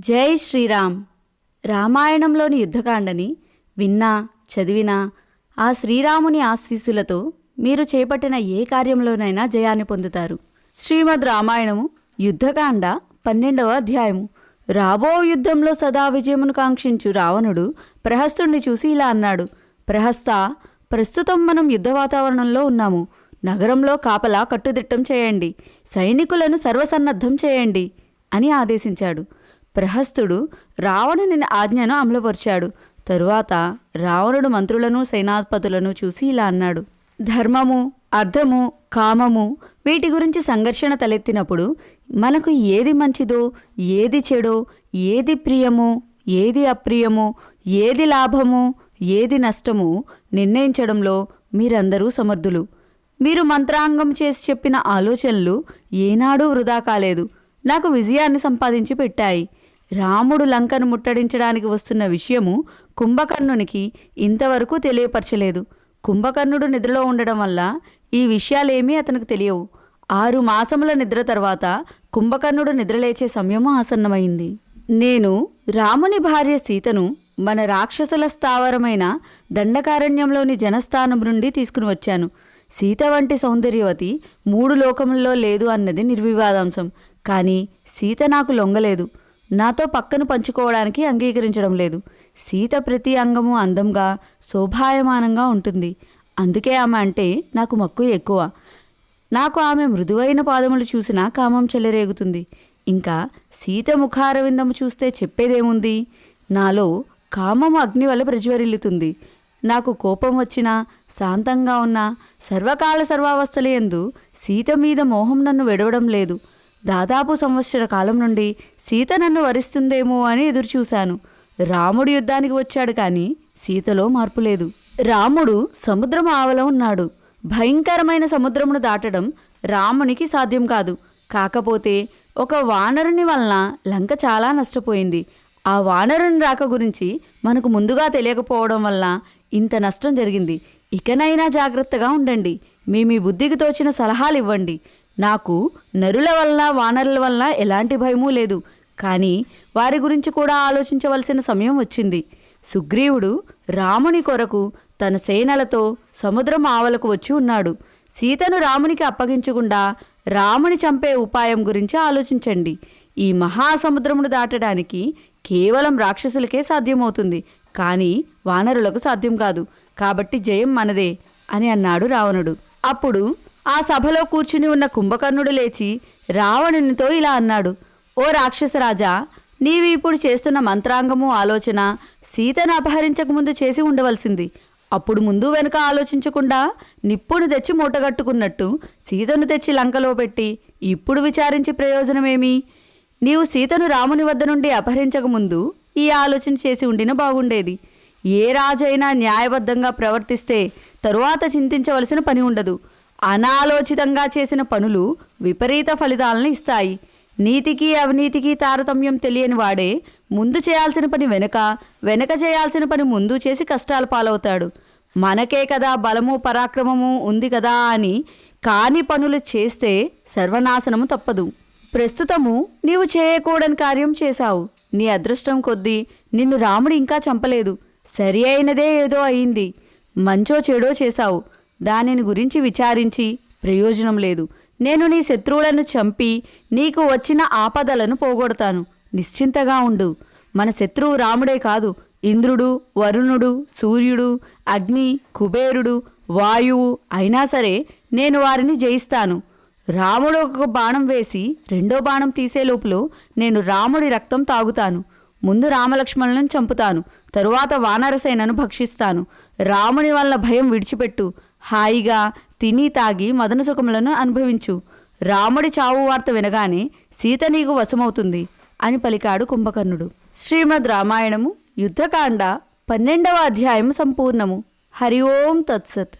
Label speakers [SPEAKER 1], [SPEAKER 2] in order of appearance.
[SPEAKER 1] జై శ్రీరామ్. రామాయణంలోని యుద్ధకాండని విన్నా చదివినా ఆ శ్రీరాముని ఆశీస్సులతో మీరు చేపట్టిన ఏ కార్యంలోనైనా జయాన్ని పొందుతారు. శ్రీమద్ రామాయణము యుద్ధకాండ పన్నెండవ అధ్యాయము. రాబో యుద్ధంలో సదా విజయమును కాంక్షించు రావణుడు ప్రహస్తుణ్ణి చూసి ఇలా అన్నాడు. ప్రహస్త ప్రస్తుతం మనం యుద్ధ వాతావరణంలో ఉన్నాము. నగరంలో కాపలా కట్టుదిట్టం చేయండి. సైనికులను సర్వసన్నద్ధం చేయండి అని ఆదేశించాడు. ప్రహస్తుడు రావణుని ఆజ్ఞను అమలుపరిచాడు. తరువాత రావణుడు మంత్రులను సేనాధిపతులను చూసి ఇలా అన్నాడు. ధర్మము అర్థము కామము వీటి గురించి సంఘర్షణ తలెత్తినప్పుడు మనకు ఏది మంచిదో ఏది చెడో ఏది ప్రియమో ఏది అప్రియమో ఏది లాభము ఏది నష్టము నిర్ణయించడంలో మీరందరూ సమర్థులు. మీరు మంత్రాంగం చేసి చెప్పిన ఆలోచనలు ఏనాడూ వృధా కాలేదు. నాకు విజయాన్ని సంపాదించి పెట్టాయి. రాముడు లంకను ముట్టడించడానికి వస్తున్న విషయము కుంభకర్ణునికి ఇంతవరకు తెలియపరచలేదు. కుంభకర్ణుడు నిద్రలో ఉండడం వల్ల ఈ విషయాలేమీ అతనికి తెలియవు. ఆరు మాసముల నిద్ర తర్వాత కుంభకర్ణుడు నిద్రలేచే సమయము ఆసన్నమైంది. నేను రాముని భార్య సీతను మన రాక్షసుల స్థావరమైన దండకారణ్యంలోని జనస్థానం నుండి తీసుకుని వచ్చాను. సీత వంటి సౌందర్యవతి మూడు లోకముల్లో లేదు అన్నది నిర్వివాదాంశం. కానీ సీత నాకు లొంగలేదు. నాతో పక్కను పంచుకోవడానికి అంగీకరించడం లేదు. సీత ప్రతి అంగము అందంగా శోభాయమానంగా ఉంటుంది. అందుకే ఆమె అంటే నాకు మక్కువ ఎక్కువ. నాకు ఆమె మృదువైన పాదములు చూసినా కామం చెలరేగుతుంది. ఇంకా సీత ముఖారవిందము చూస్తే చెప్పేదేముంది? నాలో కామము అగ్ని వల్ల ప్రజ్వరిల్లుతుంది. నాకు కోపం వచ్చినా శాంతంగా ఉన్నా సర్వకాల సర్వావస్థలయందు సీత మీద మోహం నన్ను విడవడం లేదు. దాదాపు సంవత్సర కాలం నుండి సీత నన్ను వరిస్తుందేమో అని ఎదురుచూశాను రాముడు యుద్ధానికి వచ్చాడు కానీ సీతలో మార్పు లేదు. రాముడు సముద్రం ఆవల ఉన్నాడు. భయంకరమైన సముద్రమును దాటడం రామునికి సాధ్యం కాదు. కాకపోతే ఒక వానరుని వలన లంక చాలా నష్టపోయింది. ఆ వానరుని రాక గురించి మనకు ముందుగా తెలియకపోవడం వల్ల ఇంత నష్టం జరిగింది. ఇకనైనా జాగ్రత్తగా ఉండండి. మీ మీ బుద్ధికి తోచిన సలహాలు ఇవ్వండి నాకు నరుల వల్ల వానరుల వల్ల ఎలాంటి భయమూ లేదు. కానీ వారి గురించి కూడా ఆలోచించవలసిన సమయం వచ్చింది. సుగ్రీవుడు రాముని కొరకు తన సేనలతో సముద్రం ఆవలకు వచ్చి ఉన్నాడు. సీతను రామునికి అప్పగించకుండా రాముని చంపే ఉపాయం గురించి ఆలోచించండి. ఈ మహాసముద్రమును దాటడానికి కేవలం రాక్షసులకే సాధ్యమవుతుంది. కానీ వానరులకు సాధ్యం కాదు. కాబట్టి జయం మనదే అని అన్నాడు రావణుడు. అప్పుడు ఆ సభలో కూర్చుని ఉన్న కుంభకర్ణుడు లేచి రావణునితో ఇలా అన్నాడు ఓ రాక్షసరాజా నీవు ఇప్పుడు చేస్తున్న మంత్రాంగము ఆలోచన సీతను అపహరించకముందు చేసి ఉండవలసింది. అప్పుడు ముందు వెనుక ఆలోచించకుండా నిప్పును తెచ్చి మూటగట్టుకున్నట్టు సీతను తెచ్చి లంకలో పెట్టి ఇప్పుడు విచారించి ప్రయోజనమేమి? నీవు సీతను రాముని వద్ద నుండి అపహరించకముందు ఈ ఆలోచన చేసి ఉండిన బాగుండేది. ఏ రాజైనా న్యాయబద్ధంగా ప్రవర్తిస్తే తరువాత చింతించవలసిన పని ఉండదు. అనాలోచితంగా చేసిన పనులు విపరీత ఫలితాలను ఇస్తాయి. నీతికి అవినీతికి తారతమ్యం తెలియని వాడే ముందు చేయాల్సిన పని వెనుక వెనక చేయాల్సిన పని ముందు చేసి కష్టాలు పాలవుతాడు. మనకే కదా బలము పరాక్రమము ఉంది కదా అని కాని పనులు చేస్తే సర్వనాశనము తప్పదు. ప్రస్తుతము నీవు చేయకూడని కార్యం చేశావు. నీ అదృష్టం కొద్దీ నిన్ను రాముడు ఇంకా చంపలేదు. సరి అయినదే ఏదో అయింది. మంచో చెడో చేశావు. దానిని గురించి విచారించి ప్రయోజనం లేదు. నేను నీ శత్రువులను చంపి నీకు వచ్చిన ఆపదలను పోగొడతాను. నిశ్చింతగా ఉండు. మన శత్రువు రాముడే కాదు. ఇంద్రుడు వరుణుడు సూర్యుడు అగ్ని కుబేరుడు వాయువు అయినా సరే నేను వారిని జయిస్తాను. రాముడు ఒక బాణం వేసి రెండో బాణం తీసే లోపులో నేను రాముడి రక్తం తాగుతాను. ముందు రామలక్ష్మణులను చంపుతాను. తరువాత వానరసేనను భక్షిస్తాను. రాముని వల్ల భయం విడిచిపెట్టు. హాయిగా తిని తాగి మదన సుఖములను అనుభవించు. రాముడి చావు వార్త వినగానే సీత నీకు వశమవుతుంది అని పలికాడు కుంభకర్ణుడు. శ్రీమద్ రామాయణము యుద్ధకాండ పన్నెండవ అధ్యాయం సంపూర్ణము. హరి ఓం తత్సత్.